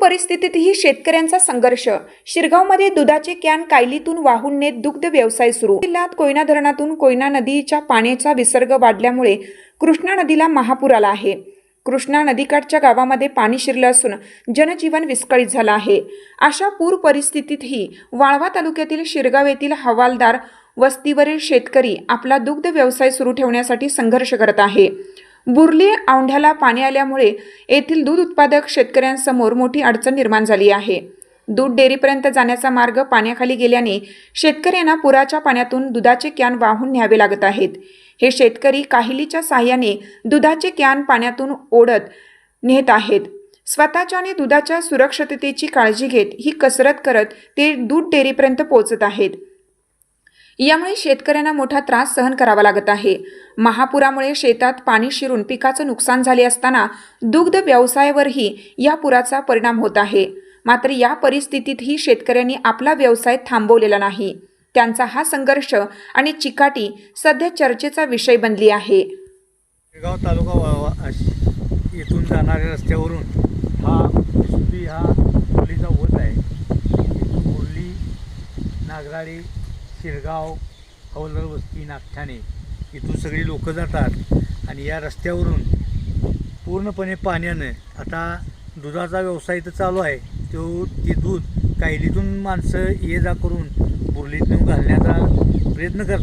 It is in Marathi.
परिस्थितीतही शेतकऱ्यांचा संघर्ष. शिरगावमध्ये दुधाचे कॅन कायलीतून वाहून नेत दुग्ध व्यवसाय सुरू. जिल्ह्यात कोयना धरणातून कोयना नदीच्या पाण्याचा विसर्ग वाढल्यामुळे कृष्णा नदीला महापूर आला आहे. कृष्णा नदीकाठच्या गावामध्ये पाणी शिरलं असून जनजीवन विस्कळीत झालं आहे. अशा पूर परिस्थितीतही वाळवा तालुक्यातील शिरगाव येथील हवालदार वस्तीवरील शेतकरी आपला दुग्ध व्यवसाय सुरू ठेवण्यासाठी संघर्ष करत आहे. बुर्ली औंढ्याला पाणी आल्यामुळे येथील दूध उत्पादक शेतकऱ्यांसमोर मोठी अडचण निर्माण झाली आहे. दूध डेअरीपर्यंत जाण्याचा मार्ग पाण्याखाली गेल्याने शेतकऱ्यांना पुराच्या पाण्यातून दुधाचे कॅन वाहून न्यावे लागत आहेत. हे शेतकरी काहिलीच्या साह्याने दुधाचे कॅन पाण्यातून ओढत नेत आहेत. स्वतःच्या आणि दुधाच्या सुरक्षिततेची काळजी घेत ही कसरत करत ते दूध डेअरीपर्यंत पोहोचत आहेत. यामुळे शेतकऱ्यांना मोठा त्रास सहन करावा लागत आहे. महापुरामुळे शेतात पाणी शिरून पिकाचं नुकसान झाले असताना दुग्ध व्यवसायावरही या पुराचा परिणाम होत आहे. मात्र या परिस्थितीतही शेतकऱ्यांनी आपला व्यवसाय थांबवलेला नाही. त्यांचा हा संघर्ष आणि चिकाटी सध्या चर्चेचा विषय बनली आहे. गाव तालुका वाळवा येथून जाणाऱ्या रस्त्यावरून हा हा मुरलीचा आहे. मुरली नागराळी शिरगाव हवलदार वस्ती नागठाणे इथून सगळी लोकं जातात. आणि या रस्त्यावरून पूर्णपणे पाण्यानं आता दुधाचा व्यवसाय इथं चालू आहे. तो ते दूध कायलीतून माणसं ये जा करून बुरलीत नेऊन घालण्याचा प्रयत्न करतात.